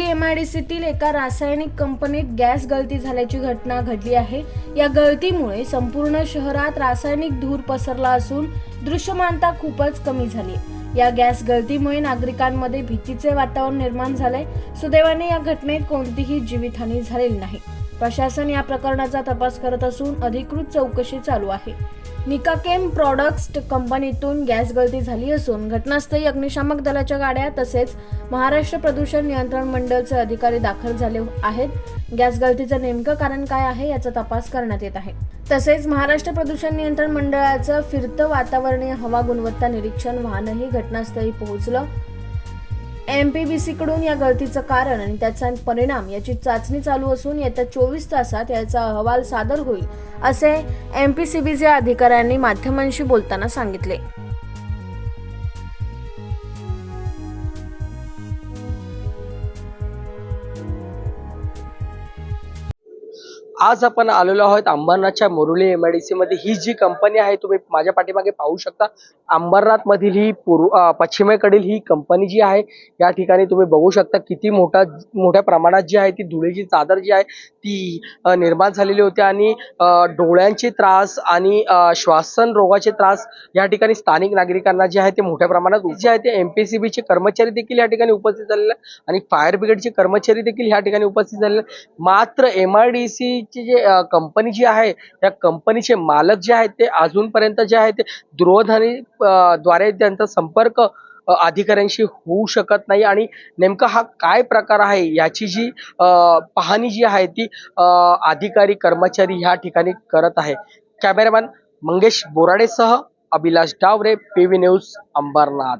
एमआयडीसीतील एका रासायनिक कंपनीत गॅस गळती झाल्याची घटना घडली आहे. या गळतीमुळे संपूर्ण शहरात रासायनिक धूर पसरला असून दृश्यमानता खूपच कमी झाली. या गॅस गळतीमुळे नागरिकांमध्ये भीतीचे वातावरण निर्माण झाले सुदैवाने या घटनेत कोणतीही जीवितहानी झालेली नाही. प्रशासन या प्रकरणाचा तपास करत असून अधिकृत चौकशी चालू आहे. निकाकेम प्रॉडक्ट्स कंपनीतून गॅस गळती झाली असून घटनास्थळी अग्निशामक दलाच्या गाड्या तसेच महाराष्ट्र प्रदूषण नियंत्रण मंडळचे अधिकारी दाखल झाले आहेत. गॅस गळतीचं नेमकं कारण काय आहे याचा तपास करण्यात येत आहे. तसेच महाराष्ट्र प्रदूषण नियंत्रण मंडळाचं फिरतं वातावरणीय हवा गुणवत्ता निरीक्षण वाहनही घटनास्थळी पोहोचलं. एमपीबीसीकडून या गळतीचं कारण आणि त्याचा परिणाम याची चाचणी चालू असून येत्या चोवीस तासात याचा अहवाल सादर होईल असे एमपीसीबीचे अधिकाऱ्यांनी माध्यमांशी बोलताना सांगितले. आज आपण आलेलो आहोत अंबरनाथच्या मोरुली एमआयडीसी मध्ये. ही जी कंपनी आहे तुम्ही माझ्या पाठीमागे पाहू शकता. अंबरनाथ मधील ही पूर्व पश्चिमेकडील ही कंपनी जी आहे या ठिकाणी तुम्ही बघू शकता किती मोठा मोठ्या प्रमाणात जी आहे ती धुळेची चादर जी आहे ती निर्माण झालेली होती आणि डोळ्यांचे त्रास आणि श्वासन रोगाचे त्रास या ठिकाणी स्थानिक नागरिकांना जे आहे ते मोठ्या प्रमाणात जे आहे ते MPCB चे कर्मचारी देखील या ठिकाणी उपस्थित झालेले आणि फायर ब्रिगेडचे कर्मचारी देखील या ठिकाणी उपस्थित झालेले आहेत. मात्र एमआयडीसी ची जे कंपनी जी आहे त्या कंपनीचे मालक जे आहेत ते अजूनपर्यंत जे आहे ते दूरध्वनी द्वारे त्यांचा संपर्क अधिकाऱ्यांशी होऊ शकत नाही आणि नेमका हा काय प्रकार आहे याची जी पाहणी जी आहे ती अधिकारी कर्मचारी ह्या ठिकाणी करत आहे. कॅमेरामॅन मंगेश बोराडेसह अभिलाष डावरे पीव्ही न्यूज अंबरनाथ.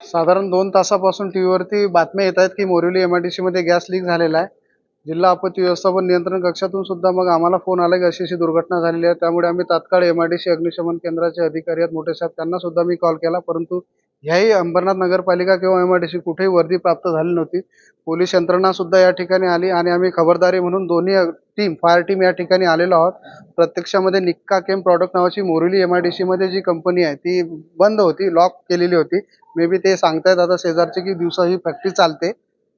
साधारण दोन तासापासून टी व्हीवरती बातम्या येत आहेत की मोरिवली एमआयडीसी मध्ये गॅस लीक झालेला आहे. जिल्हा आपत्ती व्यवस्थापन नियंत्रण कक्षातून सुद्धा मग आम्हाला फोन आला की अशी अशी दुर्घटना झालेली आहे. त्यामुळे आम्ही तात्काळ सी अग्निशमन केंद्राचे अधिकारी आहेत मोठे साहेब त्यांना सुद्धा मी कॉल केला. परंतु ह्याही अंबरनाथ नगरपालिका किंवा एम आय डी सी कुठेही वर्दी प्राप्त झाली नव्हती. पोलीस यंत्रणा सुद्धा या ठिकाणी आली आणि आम्ही खबरदारी म्हणून दोन्ही टीम फायर टीम या ठिकाणी आलेलो आहोत. प्रत्यक्षामध्ये निक्का केम प्रॉडक्ट नावाची मोरेली एम आय डी सीमध्ये जी कंपनी आहे ती बंद होती लॉक केलेली होती. मे बी ते सांगतायत आता शेजारचे की दिवसा ही फॅक्टरी चालते.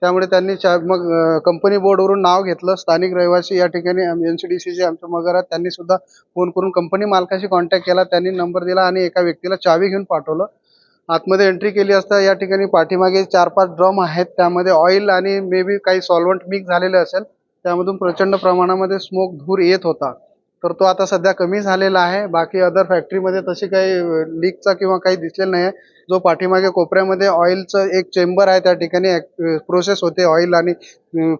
त्यामुळे त्यांनी मग कंपनी बोर्डवरून नाव घेतलं. स्थानिक रहिवासी या ठिकाणी एन सी डी सीचे आमच्या मगर आहेत त्यांनी सुद्धा फोन करून कंपनी मालकाशी कॉन्टॅक्ट केला. त्यांनी नंबर दिला आणि एका व्यक्तीला चावी घेऊन पाठवलं. आतमध्ये एंट्री केली असता या ठिकाणी पाठीमागे चार पाच ड्रम आहेत. त्यामध्ये ऑइल आणि मे बी काही सॉल्वंट मिक्स झालेले असेल. त्यामधून प्रचंड प्रमाणामध्ये स्मोक धूर येत होता. तर तो आता सध्या कमी झालेला आहे. बाकी अदर फॅक्टरीमध्ये तशी काही लीकचा किंवा काही दिसलेलं नाही आहे जो पाठीमागे कोपऱ्यामध्ये ऑइलचं एक चेंबर आहे त्या ठिकाणी प्रोसेस होते ऑइल आणि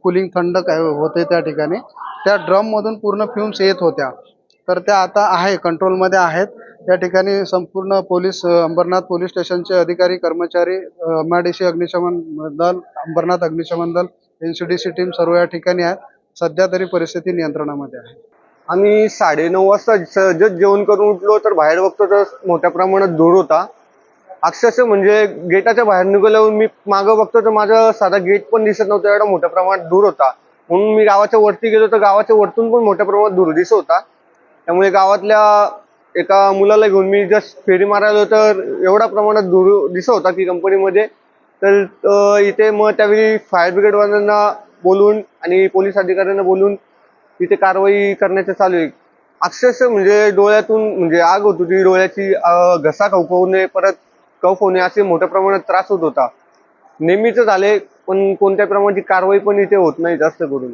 कुलिंग थंड काय होते त्या ठिकाणी. त्या ड्रममधून पूर्ण फ्युम्स येत होत्या. तर त्या आता आहे कंट्रोलमध्ये आहेत. या ठिकाणी संपूर्ण पोलीस अंबरनाथ पोलीस स्टेशनचे अधिकारी कर्मचारी एम अग्निशमन दल अंबरनाथ अग्निशमन दल N C D C team सर्व या ठिकाणी आहेत. सध्या तरी परिस्थिती नियंत्रणामध्ये आहे. आम्ही साडेनऊ वाजता सहजच जेवण करून उठलो तर बाहेर बघतो तर मोठ्या प्रमाणात धूर होता. अक्षरशः म्हणजे गेटाच्या बाहेर निघाल्यावर मी मागं बघतो तर माझं साधा गेट पण दिसत नव्हतं एवढा मोठ्या प्रमाणात धूर होता. म्हणून मी गावाच्या वरती गेलो तर गावाच्या वरतून पण मोठ्या प्रमाणात धूर दिसत होता. त्यामुळे गावातल्या एका मुलाला घेऊन मी जस्ट फेरी मारायलो तर एवढा प्रमाणात धूर दिसत होता की कंपनीमध्ये. तर इथे मग त्यावेळी फायर ब्रिगेडवाल्यांना बोलून आणि पोलीस अधिकाऱ्यांना बोलून तिथे कारवाई करण्याचं चालू आहे. अक्षरशः म्हणजे डोळ्यातून म्हणजे आग होत होती डोळ्याची घसा खवखवणे परत कफ होणे असे मोठ्या प्रमाणात त्रास होत होता. नेहमीच झाले पण कोणत्या प्रमाणाची कारवाई पण इथे होत नाही जास्त करून.